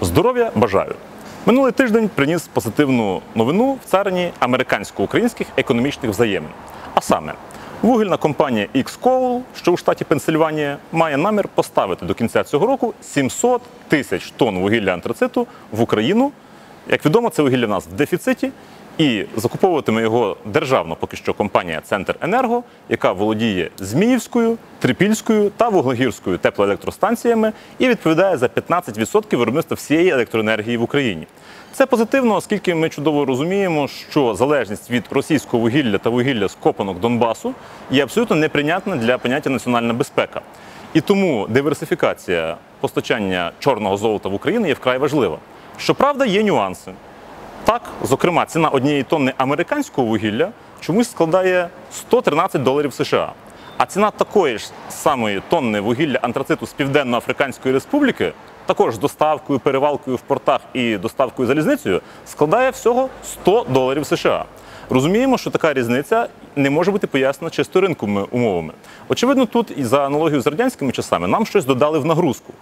Здоров'я бажаю! Минулий тиждень приніс позитивну новину в царині американсько-українських економічних взаємин. А саме, вугільна компанія X-Coal, що у штаті Пенсильванія, має намір поставити до кінця цього року 700 тисяч тонн вугілля антрациту в Україну. Як відомо, це вугілля в нас в дефіциті, і закуповуватиме його державна поки що компанія Центр Енерго, яка володіє Зміївською, Трипільською та Вуглегірською теплоелектростанціями і відповідає за 15% виробництва всієї електроенергії в Україні. Це позитивно, оскільки ми чудово розуміємо, що залежність від російського вугілля та вугілля з копанок Донбасу є абсолютно неприйнятна для поняття національна безпека. І тому диверсифікація постачання чорного золота в Україну є вкрай важлива. Щоправда, є нюанси. Так, зокрема, ціна однієї тонни американського вугілля чомусь складає 113 доларів США. А ціна такої ж самої тонни вугілля антрациту з Південно-Африканської Республіки, також з доставкою, перевалкою в портах і доставкою залізницею, складає всього 100 доларів США. Розуміємо, що така різниця не може бути пояснена чисто ринковими умовами. Очевидно, тут і за аналогією з радянськими часами нам щось додали в нагрузку.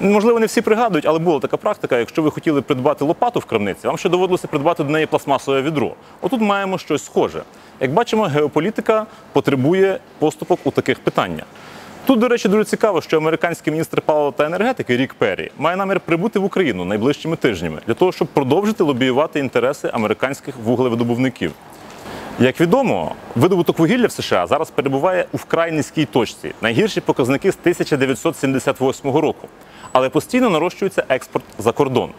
Можливо, не всі пригадують, але була така практика. Якщо ви хотіли придбати лопату в крамниці, вам ще доводилося придбати до неї пластмасове відро. Отут маємо щось схоже. Як бачимо, геополітика потребує поступок у таких питаннях. Тут, до речі, дуже цікаво, що американський міністр палива та енергетики Рік Перрі має намір прибути в Україну найближчими тижнями для того, щоб продовжити лобіювати інтереси американських вуглевидобувників. Як відомо, видобуток вугілля в США зараз перебуває у вкрай низькій точці. Найгірші показники з 1978 року. Але постійно нарощується експорт за кордон.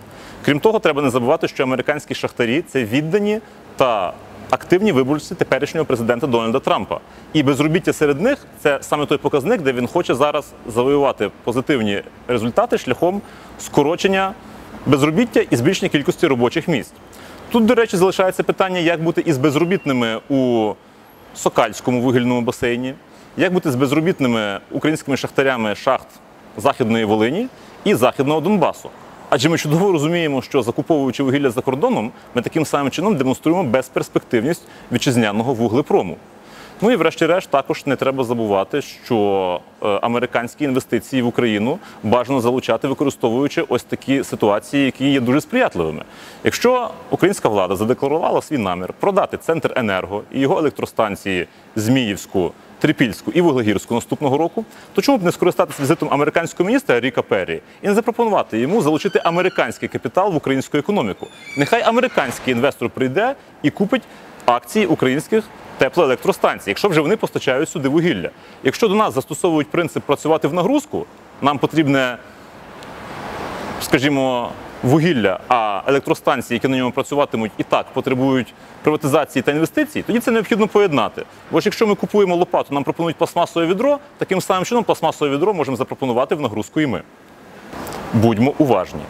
Крім того, треба не забувати, що американські шахтарі це віддані та активні виборці теперішнього президента Дональда Трампа. І безробіття серед них це саме той показник, де він хоче зараз завоювати позитивні результати шляхом скорочення безробіття і збільшення кількості робочих місць. Тут, до речі, залишається питання, як бути із безробітними у Сокальському вугільному басейні, як бути з безробітними українськими шахтарями шахт Західної Волині і Західного Донбасу. Адже ми чудово розуміємо, що закуповуючи вугілля за кордоном, ми таким самим чином демонструємо безперспективність вітчизняного вуглепрому. Ну і врешті-решт також не треба забувати, що е, американські інвестиції в Україну бажано залучати, використовуючи ось такі ситуації, які є дуже сприятливими. Якщо українська влада задекларувала свій намір продати центр енерго і його електростанції Зміївську. Трипільську і Вуглегірську наступного року, то чому б не скористатися візитом американського міністра Ріка Перрі і не запропонувати йому залучити американський капітал в українську економіку? Нехай американський інвестор прийде і купить акції українських теплоелектростанцій, якщо вже вони постачають сюди вугілля. Якщо до нас застосовують принцип працювати в нагрузку, нам потрібне, скажімо, вугілля, а електростанції, які на ньому працюватимуть, і так потребують приватизації та інвестицій, тоді це необхідно поєднати. Бо ж якщо ми купуємо лопату, нам пропонують пластмасове відро, таким самим чином пластмасове відро можемо запропонувати в нагрузку і ми. Будьмо уважні.